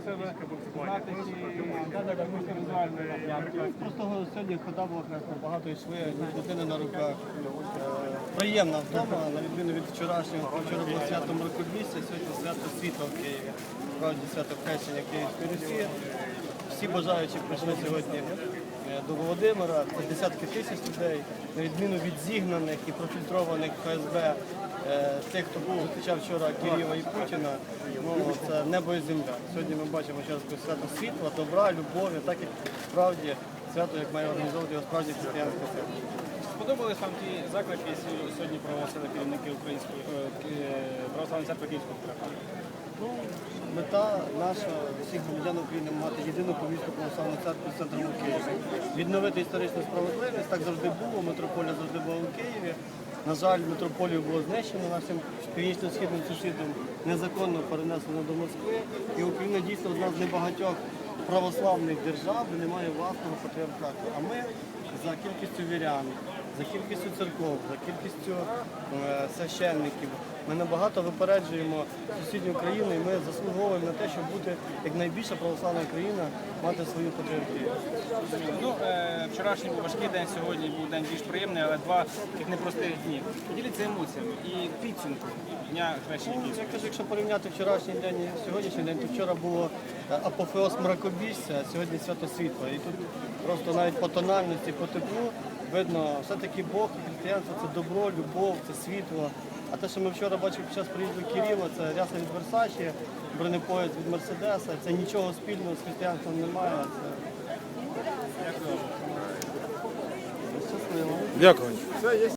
себе знати, чи дати якусь візуальну напрямку. Просто сьогодні хода була красна, багато йшли, дитини на руках. Е, Приємна вдома, на відміну від вчорашнього. Вчора було свято Мракобісся, сьогодні свято світла в Києві. Справді свято хрещення Київської Росії. Всі бажаючі прийшли сьогодні до Володимира. Це десятки тисяч людей, на відміну від зігнаних і профільтрованих ФСБ. е, Тих, хто був зустрічав вчора Кирила і Путіна, ну, це небо і земля. Сьогодні ми бачимо ще свято світла, добра, любові, так як справді свято, як має організовувати його справді християнська церква. Сподобались вам ті заклики, які сьогодні проголосили керівники Української е, православної церкви Київського? Ну, мета наша всіх громадян України мати єдину помісну православну церкву в центральному Києві. Відновити історичну справедливість. Так завжди було. Митрополія завжди була у Києві. На жаль, митрополію було знищено нашим північно-східним сусідом, незаконно перенесено до Москви. І Україна дійсно одна з небагатьох православних держав, де немає власного патріархату. А ми за кількістю вірян, за кількістю церков, за кількістю е, священників. Ми набагато випереджуємо сусідню країну і ми заслуговуємо на те, щоб бути як найбільша православна країна, мати свою патріархію. Ну, е, вчорашній був важкий день, сьогодні був день більш приємний, але два таких непростих дні. Поділіться емоціями і підсумку дня хрещення Ну, я кажу, якщо порівняти вчорашній день і сьогоднішній день, то вчора було е, апофеоз мракобісся, а сьогодні свято світла. І тут просто навіть по тональності, по теплу видно, все-таки Бог і християнство це добро, любов, це світло. А те, що ми вчора бачили під час приїзду Кирила, це ряса від Версачі, бронепоїзд від Мерседеса, це нічого спільного з християнством немає. Це... Щасливо. Дякую.